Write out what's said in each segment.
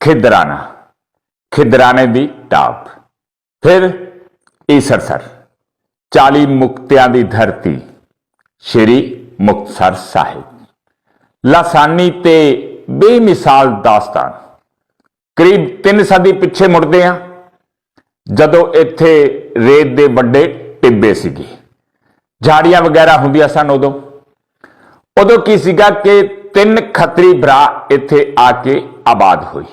ਖਿਦਰਾਣਾ, ਖਿਦਰਾਣੇ ਦੀ ਟਾਪ। ਫਿਰ ਈਸਰਸਰ 40 ਮੁਕਤਿਆਂ ਦੀ ਧਰਤੀ, ਸ਼੍ਰੀ ਮੁਕਤਸਰ ਸਾਹਿਬ। ਲਾਸਾਨੀ ਤੇ ਬੇਮਿਸਾਲ ਦਾਸਤਾਨ। ਕਰੀਬ 3 ਸਦੀ ਪਿੱਛੇ ਮੁੜਦੇ ਆ, ਜਦੋਂ ਇੱਥੇ ਰੇਤ ਦੇ ਵੱਡੇ ਟਿੱਬੇ ਸੀਗੇ। ਝਾੜੀਆਂ ਵਗੈਰਾ ਹੁੰਦੀਆਂ ਸਨ ਉਦੋਂ। ਉਦੋਂ ਕੀ ਸੀਗਾ ਕਿ ਤਿੰਨ ਖੱਤਰੀ ਭਰਾ ਇੱਥੇ ਆ ਕੇ ਆਬਾਦ ਹੋਈ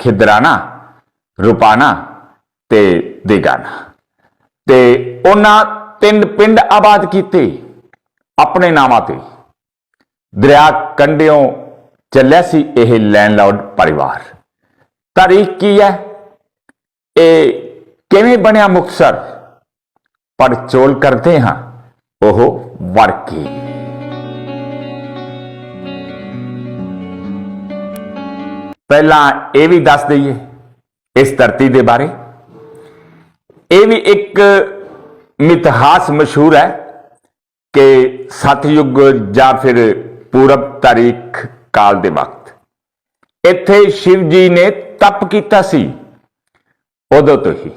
ਖਿਦਰਾਣਾ, ਰੂਪਾਣਾ ਤੇ ਦੇਗਾਨਾ ਤੇ ਉਹਨਾਂ ਤਿੰਨ ਪਿੰਡ ਆਬਾਦ ਕੀਤੇ ਆਪਣੇ ਨਾਮਾਂ ਤੇ। ਦਰਿਆ ਕੰਢਿਓਂ ਚੱਲਿਆ ਸੀ ਇਹ ਲੈਂਡਲੌਰਡ ਪਰਿਵਾਰ। ਤਾਰੀਖ ਕੀ ਹੈ? ਇਹ ਕਿਵੇਂ ਬਣਿਆ ਮੁਕਤਸਰ? ਪੜਚੋਲ ਕਰਦੇ ਹਾਂ। ਉਹ ਵਰਕੀ। ਪਹਿਲਾਂ ਇਹ ਵੀ ਦੱਸ ਦਈਏ ਇਸ ਧਰਤੀ ਦੇ ਬਾਰੇ। ਇਹ ਵੀ ਇੱਕ ਮਿਥਹਾਸ ਮਸ਼ਹੂਰ ਹੈ ਕਿ ਸਤਯੁਗ ਜਾਂ ਫਿਰ ਪੂਰਬ ਤਾਰੀਖ ਕਾਲ ਦੇ ਵਕਤ। ਇੱਥੇ ਸ਼ਿਵ ਜੀ ਨੇ ਤਪ ਕੀਤਾ ਸੀ। ਉਦੋਂ ਤੋਂ ਹੀ,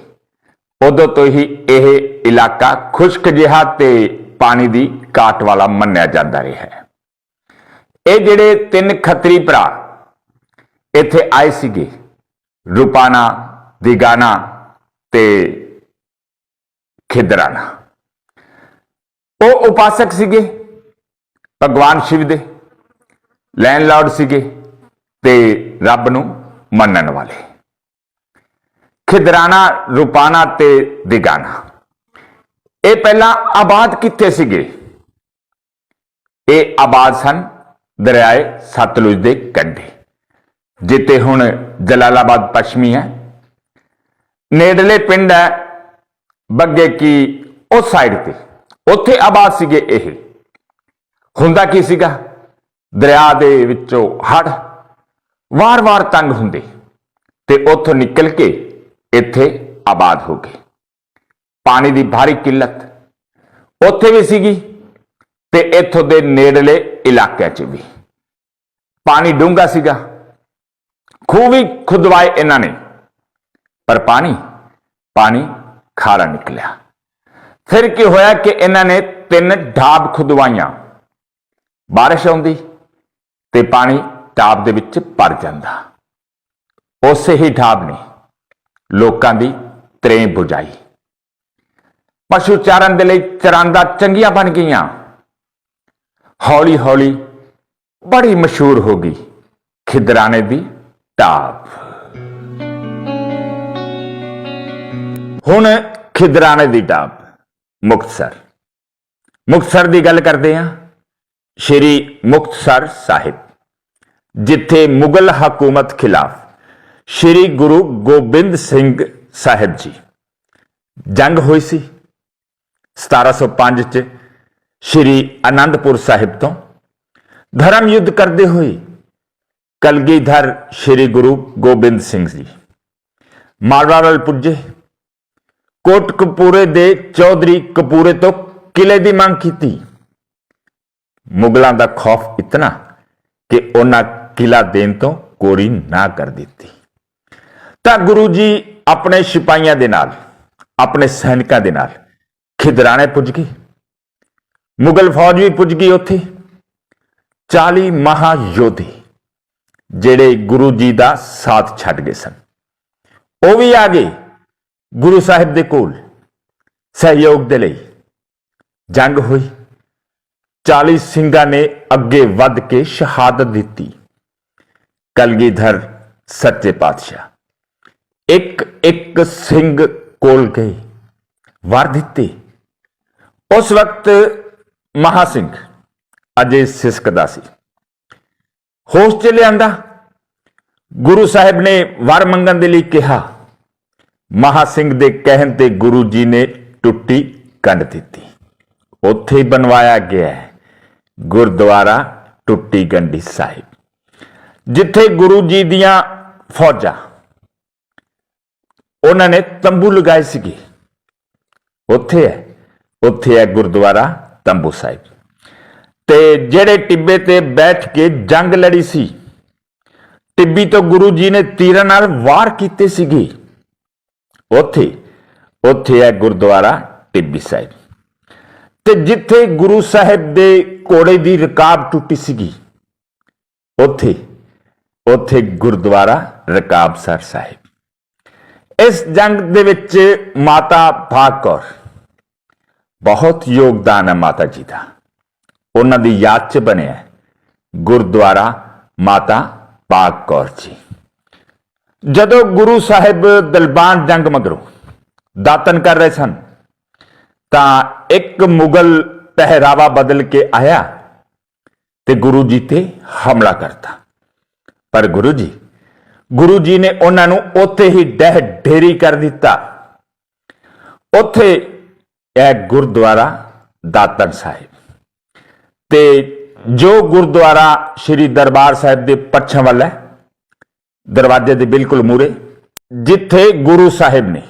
ਉਦੋਂ ਤੋਂ ਹੀ ਇਹ ਇਲਾਕਾ ਖੁਸ਼ਕ ਜਿਹਾ ਤੇ ਪਾਣੀ ਦੀ ਕਾਟ ਵਾਲਾ ਮੰਨਿਆ ਜਾਂਦਾ ਰਿਹਾ ਹੈ। ਇਹ ਜਿਹੜੇ ਤਿੰਨ ਖੱਤਰੀ ਭਰਾ ਇੱਥੇ ਆਏ ਸੀਗੇ ਰੂਪਾਨਾ, ਦਿਗਾਨਾ ਤੇ ਖਿਦਰਾਨਾ। ਉਹ ਉਪਾਸਕ ਸੀਗੇ, ਭਗਵਾਨ ਸ਼ਿਵ ਦੇ, ਲੈਂਡਲੌਰਡ ਸੀਗੇ ਤੇ ਰੱਬ ਨੂੰ ਮੰਨਣ ਵਾਲੇ। ਖਿਦਰਾਨਾ, ਰੂਪਾਨਾ ਤੇ ਦਿਗਾਨਾ। ਇਹ ਪਹਿਲਾਂ ਆਬਾਦ ਕਿੱਥੇ ਸੀਗੇ? ਇਹ ਆਬਾਦ ਸਨ ਦਰਿਆਏ ਸਤਲੁਜ ਦੇ ਕੰਢੇ। ਜਿੱਤੇ ਹੁਣ ਜਲਾਲਾਬਾਦ ਪੱਛਮੀ ਹੈ। ਨੇੜਲੇ ਪਿੰਡ ਹੈ ਬੱਗੇ ਕੀ ਉਸ ਸਾਈਡ ਤੇ। ਉੱਥੇ ਆਬਾਦ ਸੀਗੇ ਇਹ। ਹੁੰਦਾ ਕੀ ਸੀਗਾ? ਦਰਿਆ ਦੇ ਵਿੱਚੋਂ ਹੜ ਵਾਰ-ਵਾਰ ਤੰਗ ਹੁੰਦੇ ਤੇ ਉੱਥੋਂ ਨਿਕਲ ਕੇ ਇੱਥੇ ਆਬਾਦ ਹੋ ਗਏ। ਪਾਣੀ ਦੀ ਭਾਰੀ ਕਿੱਲਤ ਉੱਥੇ ਵੀ ਸੀਗੀ ਤੇ ਇੱਥੋਂ ਦੇ ਨੇੜਲੇ ਇਲਾਕਿਆਂ 'ਚ ਵੀ। ਪਾਣੀ ਡੂੰਘਾ ਸੀਗਾ। ਖੂਹ ਵੀ ਖੁਦਵਾਏ ਇਹਨਾਂ ਨੇ। ਪਰ ਪਾਣੀ ਪਾਣੀ ਖਾਰਾ ਨਿਕਲਿਆ। ਫਿਰ ਕੀ ਹੋਇਆ ਕਿ ਇਹਨਾਂ ਨੇ ਤਿੰਨ ਢਾਬ ਖੁਦਵਾਈਆਂ। ਬਾਰਿਸ਼ ਆਉਂਦੀ ਤੇ ਪਾਣੀ ਢਾਬ ਦੇ ਵਿੱਚ ਭਰ ਜਾਂਦਾ। ਉਸੇ ਹੀ ਢਾਬ ਨੇ ਲੋਕਾਂ ਦੀ ਤਰੇ ਬੁਝਾਈ। ਪਸ਼ੂ ਚਾਰਨ ਦੇ ਲਈ ਚਰਾਂਦਾ ਚੰਗੀਆਂ ਬਣ ਗਈਆਂ। ਹੌਲੀ ਹੌਲੀ ਬੜੀ ਮਸ਼ਹੂਰ ਹੋ ਗਈ। ਖਿਦਰਾਣੇ ਦੀ ਢਾਬ ਹੁਣ ਖਿਦਰਾਣੇ ਦੀ ਟਾਪ ਮੁਕਤਸਰ। ਮੁਕਤਸਰ ਦੀ ਗੱਲ ਕਰਦੇ ਹਾਂ। ਸ਼੍ਰੀ ਮੁਕਤਸਰ ਸਾਹਿਬ, ਜਿੱਥੇ ਮੁਗਲ ਹਕੂਮਤ ਖਿਲਾਫ ਸ਼੍ਰੀ ਗੁਰੂ ਗੋਬਿੰਦ ਸਿੰਘ ਸਾਹਿਬ ਜੀ ਜੰਗ ਹੋਈ ਸੀ। 1705 ਚ ਸ਼੍ਰੀ ਅਨੰਦਪੁਰ ਸਾਹਿਬ ਤੋਂ ਧਰਮ ਯੁੱਧ ਕਰਦੇ ਹੋਏ ਕਲਗੀਧਰ ਸ਼੍ਰੀ ਗੁਰੂ ਗੋਬਿੰਦ ਸਿੰਘ ਜੀ। ਮਾਲਵਾ ਪੁੱਜੇ। ਕੋਟ ਕੋਟਕਪੂਰੇ ਦੇ ਚੌਧਰੀ ਕਪੂਰੇ ਤੋਂ ਕਿਲੇ ਦੀ ਮੰਗ ਕੀਤੀ। ਮੁਗਲਾਂ ਦਾ ਖੌਫ ਇਤਨਾ ਕਿ ਉਹਨਾਂ ਕਿਲਾ ਦੇਣ ਤੋਂ ਕੋਰੀ ਨਾ ਕਰ ਦਿੱਤੀ। ਤਾਂ ਗੁਰੂ ਜੀ ਆਪਣੇ ਸਿਪਾਹੀਆਂ ਦੇ ਨਾਲ, ਆਪਣੇ ਸੈਨਿਕਾਂ ਦੇ ਨਾਲ ਖਿਦਰਾਣੇ ਪੁੱਜ ਗਏ। ਮੁਗਲ ਫੌਜ ਵੀ ਪੁੱਜ ਗਈ ਉੱਥੇ। 40 ਮਹਾਯੋਧੇ ਜਿਹੜੇ ਗੁਰੂ ਜੀ ਦਾ ਸਾਥ ਛੱਡ ਗਏ ਸਨ। ਉਹ ਵੀ ਆ ਗਏ ਗੁਰੂ ਸਾਹਿਬ ਦੇ ਕੋਲ, ਸਹਿਯੋਗ ਦੇ ਲਈ। ਜੰਗ ਹੋਈ। 40 ਸਿੰਘਾਂ ਨੇ ਅੱਗੇ ਵੱਧ ਕੇ ਸ਼ਹਾਦਤ ਦਿੱਤੀ। ਕਲਗੀਧਰ ਸੱਚੇ ਪਾਤਸ਼ਾਹ। ਇੱਕ ਇੱਕ ਸਿੰਘ ਕੋਲ ਗਏ, ਵਰ ਦਿੱਤੇ। ਉਸ ਵਕਤ ਮਹਾ ਸਿੰਘ ਅਜੇ ਸਿਸਕਦਾ ਸੀ। ਹੋਸ਼ ਚ ਲਿਆਂਦਾ। ਗੁਰੂ ਸਾਹਿਬ ਨੇ ਵਰ ਮੰਗਣ ਦੇ ਲਈ ਕਿਹਾ। ਮਹਾ ਸਿੰਘ ਦੇ ਕਹਿਣ ਤੇ ਗੁਰੂ ਜੀ ਨੇ ਟੁੱਟੀ ਕੰਡ ਦਿੱਤੀ। ਉੱਥੇ ਹੀ ਬਣਵਾਇਆ ਗਿਆ ਗੁਰਦੁਆਰਾ ਟੁੱਟੀ ਗੰਢੀ ਸਾਹਿਬ, ਜਿੱਥੇ ਗੁਰੂ ਜੀ ਦੀਆਂ ਫੌਜਾਂ, ਉਹਨਾਂ ਨੇ ਤੰਬੂ ਲਗਾਏ ਸੀਗੇ। ਉੱਥੇ ਹੈ ਉੱਥੇ ਹੈ ਗੁਰਦੁਆਰਾ ਤੰਬੂ ਸਾਹਿਬ। ਤੇ ਜਿਹੜੇ ਟਿੱਬੇ ਤੇ ਬੈਠ ਕੇ ਜੰਗ ਲੜੀ ਸੀ, ਟਿੱਬੀ ਤੋਂ ਗੁਰੂ ਜੀ ਨੇ ਤੀਰਾਂ ਨਾਲ ਵਾਰ ਕੀਤੇ ਸੀਗੇ। ਉੱਥੇ ਉੱਥੇ ਹੈ ਗੁਰਦੁਆਰਾ ਟਿੱਬੀ ਸਾਹਿਬ। ਤੇ ਜਿੱਥੇ ਗੁਰੂ ਸਾਹਿਬ ਦੇ ਘੋੜੇ ਦੀ ਰਕਾਬ ਟੁੱਟੀ ਸੀਗੀ, ਉੱਥੇ ਉੱਥੇ ਗੁਰਦੁਆਰਾ ਰਕਾਬਸਰ ਸਾਹਿਬ। ਇਸ ਜੰਗ ਦੇ ਵਿੱਚ ਮਾਤਾ ਭਾਗ ਕੌਰ ਬਹੁਤ ਯੋਗਦਾਨ ਹੈ ਮਾਤਾ ਜੀ ਦਾ। ਉਹਨਾਂ ਦੀ ਯਾਦ 'ਚ ਬਣਿਆ ਗੁਰਦੁਆਰਾ ਮਾਤਾ ਪਾਕ ਕੌਰ ਜੀ। ਜਦੋਂ ਗੁਰੂ ਸਾਹਿਬ ਦਲਬਾਨ ਜੰਗ ਮਗਰੋਂ ਦਾਤਨ ਕਰ ਰਹੇ ਸਨ, ਤਾਂ ਇੱਕ ਮੁਗਲ ਪਹਿਰਾਵਾ ਬਦਲ ਕੇ ਆਇਆ ਤੇ ਗੁਰੂ ਜੀ ਤੇ ਹਮਲਾ ਕਰਤਾ। ਪਰ ਗੁਰੂ ਜੀ ਗੁਰੂ ਜੀ ਨੇ ਉਹਨਾਂ ਨੂੰ ਉੱਥੇ ਹੀ ਡਹਿ ਢੇਰੀ ਕਰ ਦਿੱਤਾ। ਉੱਥੇ ਇਹ ਗੁਰਦੁਆਰਾ ਦਾਤਨ ਸਾਹਿਬ ਤੇ ਜੋ ਗੁਰਦੁਆਰਾ ਸ੍ਰੀ ਦਰਬਾਰ ਸਾਹਿਬ ਦੇ ਪੱਛਮ ਵੱਲ ਹੈ, ਦਰਵਾਜ਼ੇ ਦੇ ਬਿਲਕੁਲ ਮੂਰੇ ਜਿੱਥੇ ਗੁਰੂ ਸਾਹਿਬ ਨੇ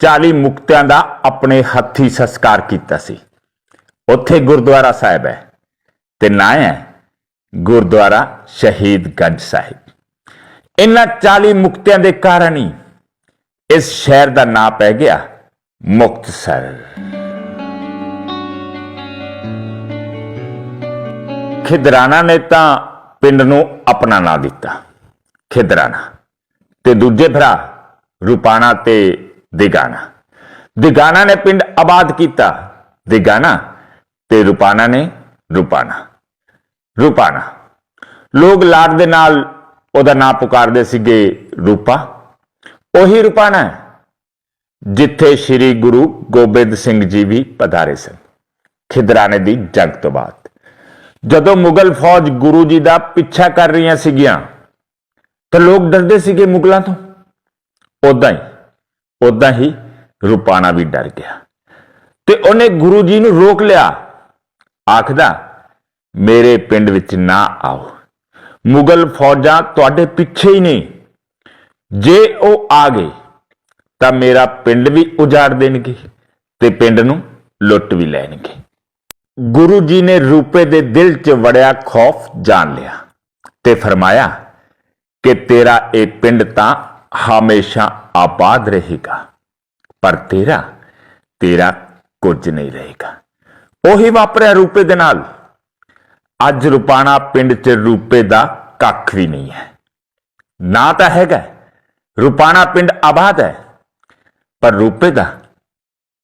40 ਮੁਕਤਿਆਂ ਦਾ ਆਪਣੇ ਹੱਥੀ ਸੰਸਕਾਰ ਕੀਤਾ ਸੀ, ਉੱਥੇ ਗੁਰਦੁਆਰਾ ਸਾਹਿਬ ਹੈ ਤੇ ਨਾਂ ਹੈ ਗੁਰਦੁਆਰਾ ਸ਼ਹੀਦ ਗੰਜ ਸਾਹਿਬ। ਇਹਨਾਂ 40 ਮੁਕਤਿਆਂ ਦੇ ਕਾਰਨ ਹੀ ਇਸ ਸ਼ਹਿਰ ਦਾ ਨਾਂ ਪੈ ਗਿਆ ਮੁਕਤਸਰ। ਖਿਦਰਾਣਾ ਨੇ ਤਾਂ ਪਿੰਡ ਨੂੰ ਆਪਣਾ ਨਾਂ ਦਿੱਤਾ, ਖਿਦਰਾਣਾ। ਤੇ ਦੂਜੇ ਭਰਾ ਰੂਪਾਣਾ ਤੇ ਦਿਗਾਣਾ। ਦਿਗਾਣਾ ਨੇ ਪਿੰਡ ਆਬਾਦ ਕੀਤਾ, ਦਿਗਾਣਾ ਤੇ ਰੂਪਾਣਾ ਨੇ ਰੂਪਾਣਾ। ਰੂਪਾਣਾ। ਲੋਕ ਲਾਡ ਦੇ ਨਾਲ ਉਹਦਾ ਨਾਂ ਪੁਕਾਰਦੇ ਸੀਗੇ ਰੂਪਾ। ਉਹੀ ਰੂਪਾਣਾ ਹੈ, ਜਿੱਥੇ ਸ੍ਰੀ ਗੁਰੂ ਗੋਬਿੰਦ ਸਿੰਘ ਜੀ ਵੀ ਪਧਾਰੇ ਸਨ, ਖਿਦਰਾਣੇ ਦੀ ਜੰਗ ਤੋਂ ਬਾਅਦ। ਜਦੋਂ ਮੁਗਲ ਫੌਜ ਗੁਰੂ ਜੀ ਦਾ ਪਿੱਛਾ ਕਰ ਰਹੀਆਂ ਸੀਗੀਆਂ, ਤਾਂ ਲੋਕ ਡਰਦੇ ਸੀਗੇ ਮੁਗਲਾਂ ਤੋਂ। ਉਦਾਂ ਹੀ ਉਦਾਂ ਹੀ ਰੁਪਾਣਾ ਵੀ ਡਰ ਗਿਆ। ਤੇ ਉਹਨੇ ਗੁਰੂ ਜੀ ਨੂੰ ਰੋਕ ਲਿਆ। ਆਖਦਾ, ਮੇਰੇ ਪਿੰਡ ਵਿੱਚ ਨਾ ਆਓ। ਮੁਗਲ ਫੌਜਾਂ ਤੁਹਾਡੇ ਪਿੱਛੇ ਹੀ ਨੇ। ਜੇ ਉਹ ਆ ਗਏ, ਤਾਂ ਮੇਰਾ ਪਿੰਡ ਵੀ ਉਜਾੜ ਦੇਣਗੇ ਤੇ ਪਿੰਡ ਨੂੰ ਲੁੱਟ ਵੀ ਲੈਣਗੇ। ਗੁਰੂ ਜੀ ਨੇ ਰੂਪੇ ਦੇ ਦਿਲ 'ਚ ਵੜਿਆ ਖੌਫ ਜਾਣ ਲਿਆ ਤੇ ਫਰਮਾਇਆ ਕਿ ਤੇਰਾ ਇਹ ਪਿੰਡ ਤਾਂ ਹਮੇਸ਼ਾ ਆਬਾਦ ਰਹੇਗਾ, ਪਰ ਤੇਰਾ ਤੇਰਾ ਕੁਝ ਨਹੀਂ ਰਹੇਗਾ। ਉਹੀ ਵਾਪਰਿਆ ਰੂਪੇ ਦੇ ਨਾਲ। ਅੱਜ ਰੁਪਾਣਾ ਪਿੰਡ 'ਚ ਰੂਪੇ ਦਾ ਕੱਖ ਵੀ ਨਹੀਂ ਹੈ। ਨਾ ਤਾਂ ਹੈਗਾ, ਰੁਪਾਣਾ ਪਿੰਡ ਆਬਾਦ ਹੈ, ਪਰ ਰੂਪੇ ਦਾ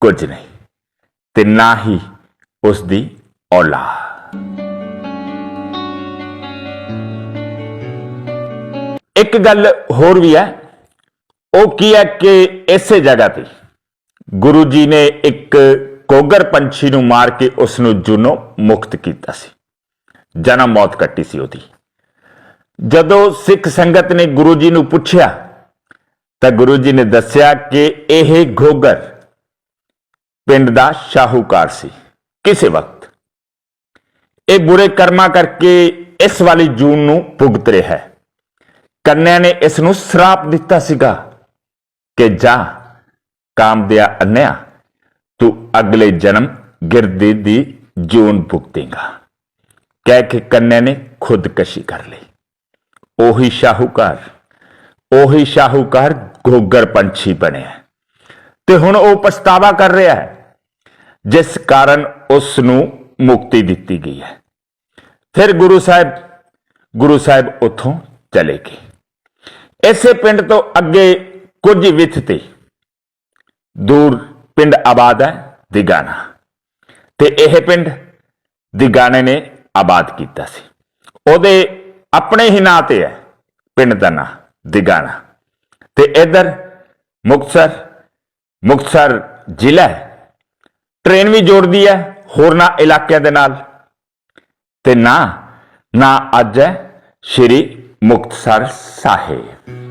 ਕੁਝ ਨਹੀਂ ਤੇ ਨਾ ਹੀ ਉਸ ਦੀ ਔਲਾਦ। ਇੱਕ ਗੱਲ ਹੋਰ ਵੀ ਹੈ, ਉਹ ਕੀ ਹੈ ਕਿ ਇਸੇ ਜਗ੍ਹਾ ਤੇ ਗੁਰੂ ਜੀ ਨੇ ਇੱਕ ਕੋਗਰ ਪੰਛੀ ਨੂੰ ਮਾਰ ਕੇ ਉਸ ਨੂੰ ਜੁਨੋ ਮੁਕਤ ਕੀਤਾ ਸੀ। ਜਨਮ ਮੌਤ ਕੱਟੀ ਸੀ ਉਹਦੀ। ਜਦੋਂ ਸਿੱਖ ਸੰਗਤ ਨੇ ਗੁਰੂ ਜੀ ਨੂੰ ਪੁੱਛਿਆ, ਤਾਂ ਗੁਰੂ ਜੀ ਨੇ ਦੱਸਿਆ ਕਿ ਇਹ ਗੋਗਰ ਪਿੰਡ ਦਾ ਸ਼ਾਹੂਕਾਰ ਸੀ। ਕਿਸੇ ਵਕਤ। ਇਹ ਬੁਰੇ ਕਰਮਾਂ ਕਰਕੇ ਇਸ ਵਾਲੀ ਜੂਨ ਨੂੰ ਭੁਗਤ ਰਿਹਾ ਹੈ। ਕੰਨਿਆ ਨੇ ਇਸ ਨੂੰ ਸਰਾਪ ਦਿੱਤਾ ਸੀਗਾ ਕਿ ਜਾ, ਕਾਮਦਿਆ ਅੰਨਿਆ, ਤੂੰ ਅਗਲੇ ਜਨਮ ਗਿਰਦੀ ਦੀ ਜੂਨ ਭੁਗਤੇਗਾ। ਕਹਿ ਕੇ ਕੰਨਿਆ ਨੇ ਖੁਦਕਸ਼ੀ ਕਰ ਲਈ। ਉਹੀ ਸ਼ਾਹੂਕਾਰ ਉਹੀ ਸ਼ਾਹੂਕਾਰ ਗੋਗਰ ਪੰਛੀ ਬਣਿਆ। ਤੇ ਹੁਣ ਉਹ ਪਛਤਾਵਾ ਕਰ ਰਿਹਾ ਹੈ। ਜਿਸ ਕਾਰਨ ਉਸ ਨੂੰ ਮੁਕਤੀ ਦਿੱਤੀ ਗਈ ਹੈ। ਫਿਰ ਗੁਰੂ ਸਾਹਿਬ ਗੁਰੂ ਸਾਹਿਬ ਉੱਥੋਂ ਚਲੇ ਗਏ। ਇਸੇ ਪਿੰਡ ਤੋਂ ਅੱਗੇ ਕੁਝ ਵਿੱਥ ਤੇ ਦੂਰ ਪਿੰਡ ਆਬਾਦ ਹੈ ਦਿਗਾਣਾ ਤੇ ਇਹ ਪਿੰਡ ਦਿਗਾਣੇ ਨੇ ਆਬਾਦ ਕੀਤਾ ਸੀ। ਉਹਦੇ ਆਪਣੇ ਹੀ ਨਾਂ ਤੇ ਹੈ ਪਿੰਡ ਦਾ ਨਾਂ ਦਿਗਾਣਾ ਤੇ ਇਧਰ ਮੁਕਤਸਰ ਮੁਕਤਸਰ ਜ਼ਿਲ੍ਹਾ ਟ੍ਰੇਨ ਵੀ ਜੋੜਦੀ ਹੈ ਹੋਰਨਾਂ ਇਲਾਕਿਆਂ ਦੇ ਨਾਲ। ਤੇ ਨਾ ਨਾ ਅੱਜ ਹੈ ਸ਼੍ਰੀ ਮੁਕਤਸਰ ਸਾਹਿਬ।